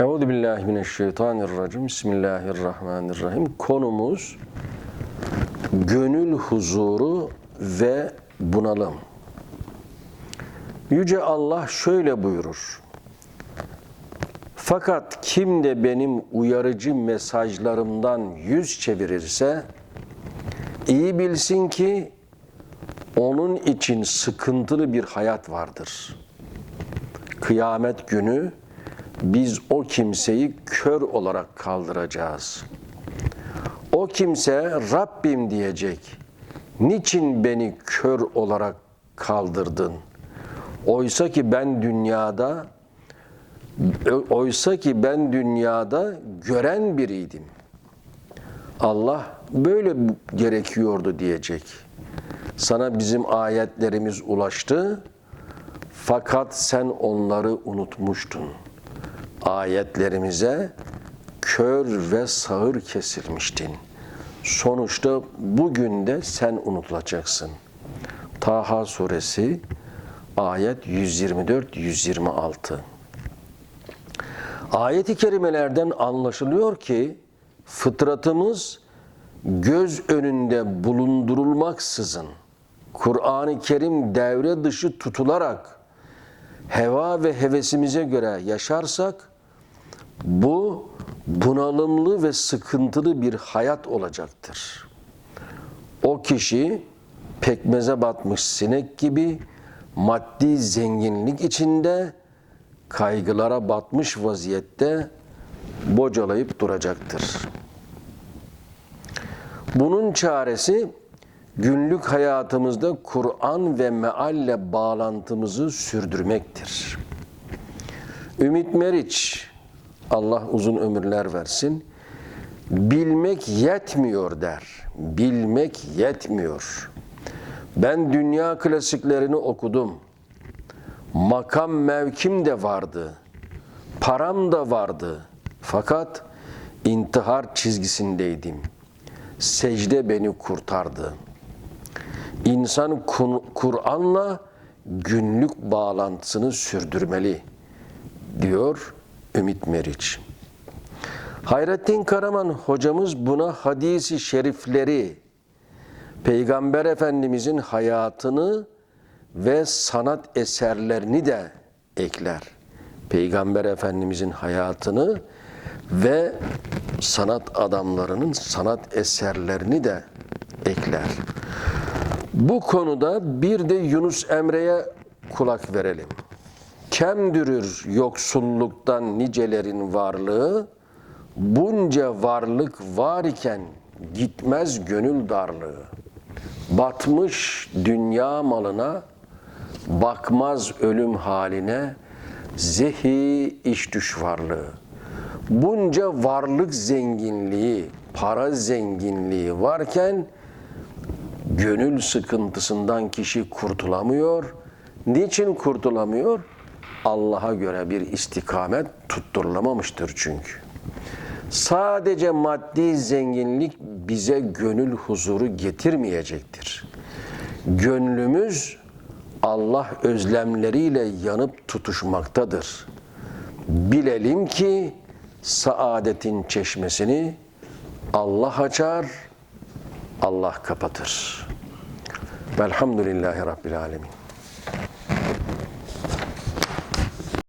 Euzu billahi mineşşeytanirracim. Bismillahirrahmanirrahim. Konumuz gönül huzuru ve bunalım. Yüce Allah şöyle buyurur. Fakat kim de benim uyarıcı mesajlarımdan yüz çevirirse iyi bilsin ki onun için sıkıntılı bir hayat vardır. Kıyamet günü biz o kimseyi kör olarak kaldıracağız. O kimse Rabbim diyecek. Niçin beni kör olarak kaldırdın? Oysa ki ben dünyada oysa ki ben dünyada gören biriydim. Allah böyle gerekiyordu diyecek. Sana bizim ayetlerimiz ulaştı fakat sen onları unutmuştun. Ayetlerimize kör ve sağır kesilmiştin. Sonuçta bugün de sen unutulacaksın. Taha suresi ayet 124-126 Ayet-i kerimelerden anlaşılıyor ki fıtratımız göz önünde bulundurulmaksızın Kur'an-ı Kerim devre dışı tutularak heva ve hevesimize göre yaşarsak bu bunalımlı ve sıkıntılı bir hayat olacaktır. O kişi pekmeze batmış sinek gibi maddi zenginlik içinde kaygılara batmış vaziyette bocalayıp duracaktır. Bunun çaresi günlük hayatımızda Kur'an ve mealle bağlantımızı sürdürmektir. Ümit Meriç, Allah uzun ömürler versin, bilmek yetmiyor der. Bilmek yetmiyor. Ben dünya klasiklerini okudum. Makam mevkim de vardı. Param da vardı. Fakat intihar çizgisindeydim. Secde beni kurtardı. İnsan Kur'an'la günlük bağlantısını sürdürmeli diyor Ümit Meriç. Hayrettin Karaman hocamız buna hadisi şerifleri, Peygamber Efendimizin hayatını ve sanat eserlerini de ekler. Peygamber Efendimizin hayatını ve sanat adamlarının sanat eserlerini de ekler. Bu konuda bir de Yunus Emre'ye kulak verelim. Kemdürür yoksulluktan nicelerin varlığı, bunca varlık var iken gitmez gönül darlığı. Batmış dünya malına, bakmaz ölüm haline, zehi iş düş varlığı. Bunca varlık zenginliği, para zenginliği varken gönül sıkıntısından kişi kurtulamıyor. Niçin kurtulamıyor? Allah'a göre bir istikamet tutturulamamıştır çünkü. Sadece maddi zenginlik bize gönül huzuru getirmeyecektir. Gönlümüz Allah özlemleriyle yanıp tutuşmaktadır. Bilelim ki saadetin çeşmesini Allah açar, Allah kapatır. Velhamdülillahi Rabbil Alemin.